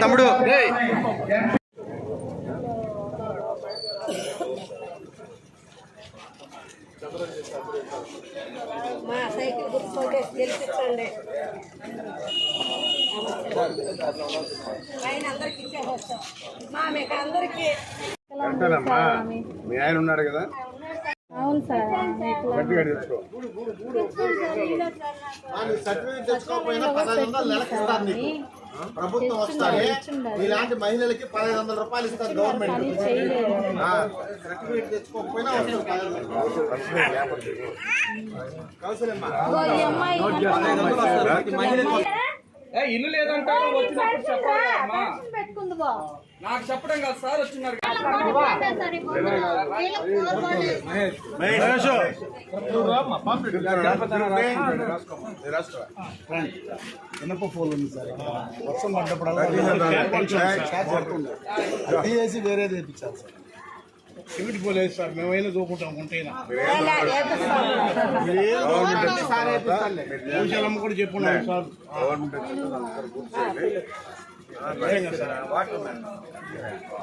తమ్ముడు? మా సైకిల్ గుర్తుకోండి గెలిపించండి పైన అందరికి ఇచ్చేస్తాం మా మీకు అందరికి మీ ఆయన ఉన్నాడు కదా. అవును సార్ గట్టిగా తెచ్చుకో సర్టిఫికేట్ తెచ్చుకోకపోయినా పదహైదు వందలు నెలకు ఇస్తారు నీకు ప్రభుత్వం వస్తాయి ఇలాంటి మహిళలకి పదహైదు వందల రూపాయలు ఇస్తారు గవర్నమెంట్ ఆ, సర్టిఫికేట్ తెచ్చుకోకపోయినా వస్తుంది పదహైదు వందలు. ఇల్లు లేదంటారు వచ్చినప్పుడు చెప్పాలి అమ్మా. పెట్టుకుంది బా నాకు చెప్పడం కాదు సార్ వచ్చినారు ఇనప ఫోన్ ఉంది సార్. వర్షం అది తీసేసి వేరే తెప్పించాలి సార్. సిమెంట్ పోలు వేసి సార్. మేమైనా దూకుంటాం ఉంటేనా భూషణమ్మ కూడా చెప్పున్నాం సార్.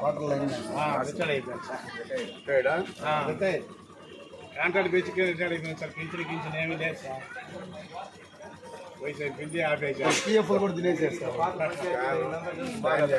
వాటర్ లైన్ రిటైర్డ్ అయిపోయాను సార్. కాంట్రాక్ట్ బేసిక్ రిటైర్డ్ అయిపోయింది సార్. పింఛన్ గించిన ఏమీ లేదు సార్. వయసు అయిపోయింది ఆఫ్ అయిపోయింది పిఎఫ్ కూడా సార్. వాళ్ళే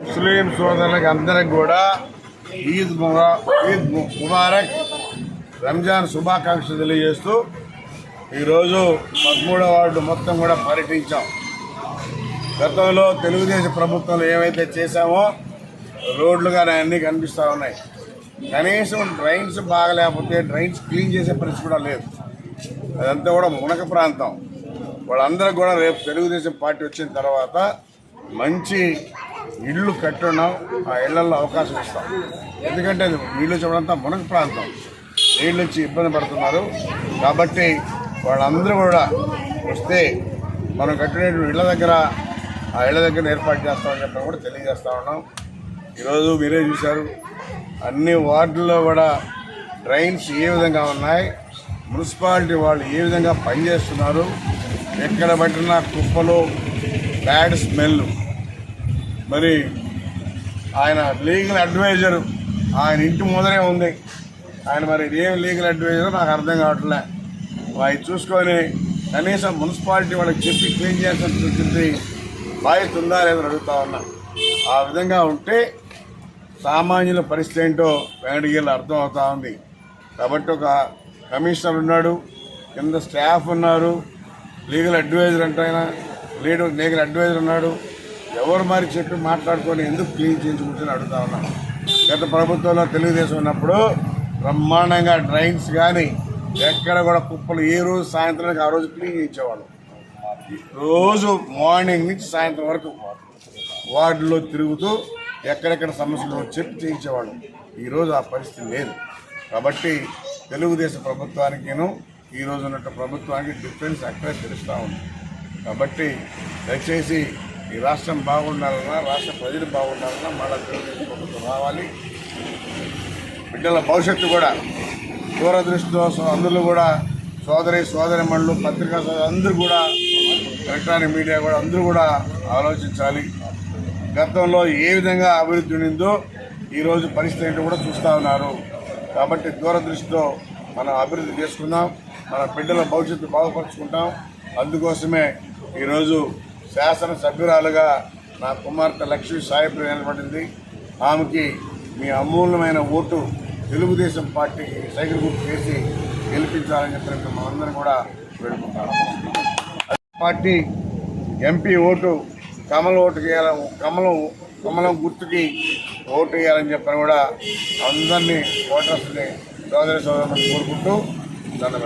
ముస్లిం సోదరులకు అందరికి కూడా ఈద్ ముబా ఈద్ ముబారక్ రంజాన్ శుభాకాంక్షలు తెలియజేస్తూ ఈరోజు పదమూడవ వార్డు మొత్తం కూడా పర్యటించాం. గతంలో తెలుగుదేశం ప్రభుత్వంలో ఏమైతే చేశామో రోడ్లు కానీ అన్నీ కనిపిస్తూ ఉన్నాయి. కనీసం డ్రైన్స్ బాగలేకపోతే డ్రైన్స్ క్లీన్ చేసే పరిస్థితి కూడా లేదు. అదంతా కూడా మునక ప్రాంతం. వాళ్ళందరూ కూడా రేపు తెలుగుదేశం పార్టీ వచ్చిన తర్వాత మంచి ఇళ్ళు కట్టున్నాం ఆ ఇళ్ళలో అవకాశం ఇస్తాం. ఎందుకంటే అది నీళ్ళు చూడంతా మునక ప్రాంతం. నీళ్ళు వచ్చి ఇబ్బంది పడుతున్నారు. కాబట్టి వాళ్ళందరూ కూడా వస్తే మనం కట్టినటువంటి ఇళ్ళ దగ్గర ఆ ఇళ్ళ దగ్గర ఏర్పాటు చేస్తామని చెప్పి కూడా తెలియజేస్తా ఉన్నాం. ఈరోజు మీరే చూశారు. అన్ని వార్డుల్లో కూడా డ్రైన్స్ ఏ విధంగా ఉన్నాయి? మున్సిపాలిటీ వాళ్ళు ఏ విధంగా పనిచేస్తున్నారు? ఎక్కడ పట్టిన కుప్పలు బ్యాడ్ స్మెల్. మరి ఆయన లీగల్ అడ్వైజర్ ఆయన ఇంటి ముందరే ఉంది. ఆయన మరి ఏం లీగల్ అడ్వైజర్ నాకు అర్థం కావట్లే. అవి చూసుకొని కనీసం మున్సిపాలిటీ వాళ్ళకి చెప్పి క్లీన్ చేయాల్సినటువంటి బాధ్యత ఉందా లేదని అడుగుతా ఉన్నా. ఆ విధంగా ఉంటే సామాన్యుల పరిస్థితి ఏంటో వెంకటగిరిలో అర్థం అవుతా ఉంది. కాబట్టి ఒక కమిషనర్ ఉన్నాడు కింద స్టాఫ్ ఉన్నారు. లీగల్ అడ్వైజర్ అంటే ఆయన లీడర్ లీగల్ అడ్వైజర్ ఉన్నాడు. ఎవరు మరి చెప్పి మాట్లాడుకొని ఎందుకు క్లీన్ చేయించుకుంటుని అడుగుతా ఉన్నాను గత ప్రభుత్వంలో తెలుగుదేశం ఉన్నప్పుడు బ్రహ్మాండంగా డ్రైన్స్ కానీ ఎక్కడ కూడా కుప్పలు ఏ రోజు సాయంత్రానికి ఆ రోజు క్లీన్ చేయించేవాళ్ళు. రోజు మార్నింగ్ నుంచి సాయంత్రం వరకు వార్డులో తిరుగుతూ ఎక్కడెక్కడ సమస్యలు చెప్పి చేయించేవాళ్ళు. ఈరోజు ఆ పరిస్థితి లేదు. కాబట్టి తెలుగుదేశం ప్రభుత్వానికిను ఈ ఉన్నట్టు ప్రభుత్వానికి డిఫరెన్స్ అక్కడే తెలుస్తూ ఉంది. కాబట్టి దయచేసి ఈ రాష్ట్రం బాగుండాలన్నా రాష్ట్ర ప్రజలు బాగుండాలన్నా మళ్ళీ తెలుగుదేశం ప్రభుత్వం రావాలి. బిడ్డల భవిష్యత్తు కూడా దూరదృష్టితో సో- అందులో కూడా సోదరి సోదరి మండలు పత్రికా సోదరు అందరూ కూడా ఎలక్ట్రానిక్ మీడియా కూడా అందరూ కూడా ఆలోచించాలి. గతంలో ఏ విధంగా అభివృద్ధి ఉండిందో ఈరోజు పరిస్థితి ఏంటో కూడా చూస్తూ ఉన్నారు. కాబట్టి దూరదృష్టితో మనం అభివృద్ధి చేసుకుందాం. మన బిడ్డల భవిష్యత్తు బాగుపరుచుకుంటాం. అందుకోసమే ఈరోజు శాసనసభ్యురాలుగా నా కుమార్తె లక్ష్మీ సాయిప్రియ నిలబడింది. ఆమెకి మీ అమూల్యమైన ఓటు తెలుగుదేశం పార్టీకి సైకిల్ గుర్తు చేసి గెలిపించాలని చెప్పినట్టు మనందరం కూడా వేడుకుంటాం పార్టీ ఎంపీ ఓటు కమల ఓటు చేయాల కమలం కమలం గుర్తుకి ఓటు వేయాలని చెప్పని కూడా అందరినీ ఓటర్స్ని సోదరి సోదరులను కోరుకుంటూ దండం